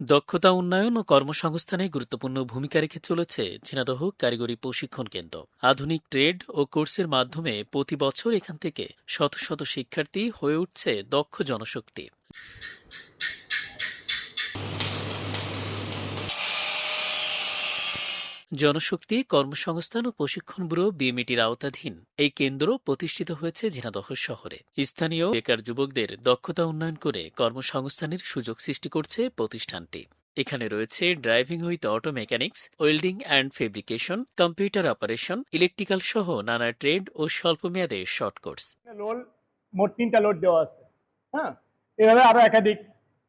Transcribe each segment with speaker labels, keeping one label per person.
Speaker 1: দক্ষতা উন্নয়ন ও কর্মসংস্থানে গুরুত্বপূর্ণ ভূমিকা রেখে চলেছে ঝিনাদহ কারিগরি প্রশিক্ষণ কেন্দ্র। আধুনিক ট্রেড ও কোর্সের মাধ্যমে প্রতি বছর এখান থেকে শত শত শিক্ষার্থী হয়ে উঠছে দক্ষ জনশক্তি। জনশক্তি, কর্মসংস্থান ও প্রশিক্ষণ ব্যুরো বিএমইটির আওতাধীন। এই কেন্দ্র প্রতিষ্ঠিত হয়েছে ঝিনাদহ শহরে। স্থানীয় বেকার যুবকদের দক্ষতা উন্নয়ন করে কর্মসংস্থানের সুযোগ সৃষ্টি করছে প্রতিষ্ঠানটি। এখানে রয়েছে driving with auto mechanics, welding and fabrication, computer operation, electrical সহ নানা ট্রেড ও স্বল্প মেয়াদে শর্ট কোর্স।
Speaker 2: মোট তিনটা লোড দেওয়া আছে হ্যাঁ? এভাবে আরও একাধিক,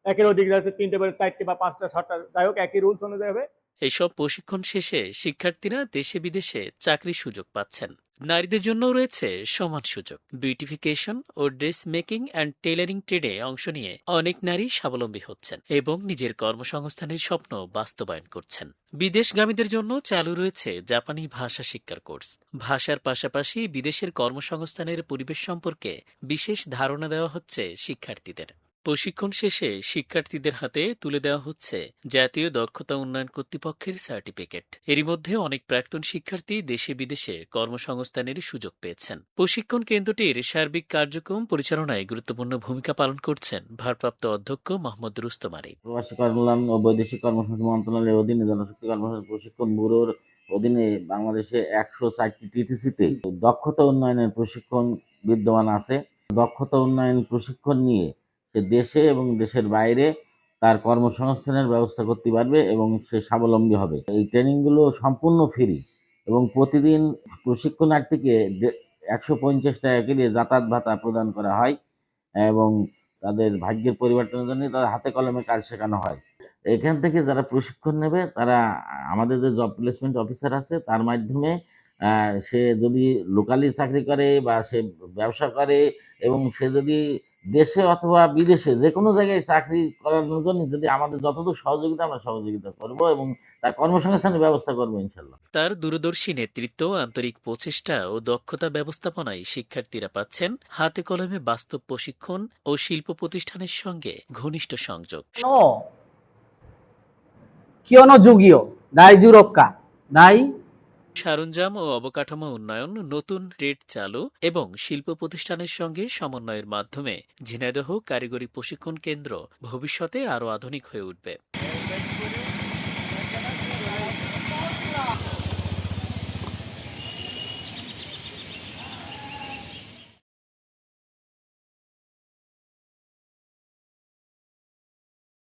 Speaker 2: একের অধিক তিনটে চারটে বা পাঁচটা, ছটা, যাই হোক, একই রুলস অনুযায়ী হবে।
Speaker 1: এসব প্রশিক্ষণ শেষে শিক্ষার্থীরা দেশে বিদেশে চাকরির সুযোগ পাচ্ছেন। নারীদের জন্য রয়েছে সমান সুযোগ। বিউটিফিকেশন ও ড্রেস মেকিং অ্যান্ড টেলারিং ট্রেডে অংশ নিয়ে অনেক নারী স্বাবলম্বী হচ্ছেন এবং নিজের কর্মসংস্থানের স্বপ্ন বাস্তবায়ন করছেন। বিদেশগামীদের জন্য চালু রয়েছে জাপানি ভাষা শিক্ষার কোর্স। ভাষার পাশাপাশি বিদেশের কর্মসংস্থানের পরিবেশ সম্পর্কে বিশেষ ধারণা দেওয়া হচ্ছে শিক্ষার্থীদের। প্রশিক্ষণ শেষে শিক্ষার্থীদের হাতে তুলে দেওয়া হচ্ছে জাতীয় দক্ষতা উন্নয়ন কর্তৃপক্ষের সার্টিফিকেট। এরই মধ্যে অনেক প্রাক্তন শিক্ষার্থী দেশে বিদেশে কর্মসংস্থানের সুযোগ পেয়েছেন। প্রশিক্ষণ কেন্দ্রটির সার্বিক কার্যক্রম পরিচালনায় গুরুত্বপূর্ণ ভূমিকা পালন করছেন ভারপ্রাপ্ত অধ্যক্ষ মোহাম্মদ রুস্তম আলী।
Speaker 3: প্রবাসী কল্যাণ ও বৈদেশিক কর্মসংস্থান মন্ত্রণালয়ের অধীনে জনশক্তি কর্মসংস্থান প্রশিক্ষণ ব্যুরোর অধীনে বাংলাদেশে একশো চারটি টিটিসিতে দক্ষতা উন্নয়নের প্রশিক্ষণ বিদ্যমান আছে। দক্ষতা উন্নয়ন প্রশিক্ষণ নিয়ে সে দেশে এবং দেশের বাইরে তার কর্মসংস্থানের ব্যবস্থা করতে পারবে এবং সে স্বাবলম্বী হবে। এই ট্রেনিংগুলো সম্পূর্ণ ফ্রি এবং প্রতিদিন প্রশিক্ষণার্থীকে একশো পঞ্চাশ টাকা করে যাতায়াত ভাতা প্রদান করা হয় এবং তাদের ভাগ্যের পরিবর্তনের জন্য তাদের হাতে কলমে কাজ শেখানো হয়। এখান থেকে যারা প্রশিক্ষণ নেবে, তারা আমাদের যে জব প্লেসমেন্ট অফিসার আছে, তার মাধ্যমে সে যদি লোকালি চাকরি করে বা সে ব্যবসা করে এবং সে যদি দেশে অথবা বিদেশে যে কোনো জায়গায় চাকরি করার জন্য যদি আমাদের যতটুকু সহযোগিতা আমরা সহযোগিতা করব এবং তার কর্মসংস্থানের ব্যবস্থা করব ইনশাল্লাহ
Speaker 1: তার দূরদর্শী নেতৃত্ব আন্তরিক প্রচেষ্টা ও দক্ষতা ব্যবস্থাপনায় শিক্ষার্থীরা পাচ্ছেন হাতে কলমে বাস্তব প্রশিক্ষণ ও শিল্প প্রতিষ্ঠানের সঙ্গে ঘনিষ্ঠ সংযোগ।
Speaker 4: কিয়নো যুগীয়? দায় জুরক্কা দায়
Speaker 1: সরঞ্জাম ও অবকাঠামো উন্নয়ন, নতুন ট্রেড চালু এবং শিল্প প্রতিষ্ঠানের সঙ্গে সমন্বয়ের মাধ্যমে ঝিনাইদহ কারিগরি প্রশিক্ষণ কেন্দ্র ভবিষ্যতে আরও আধুনিক হয়ে উঠবে।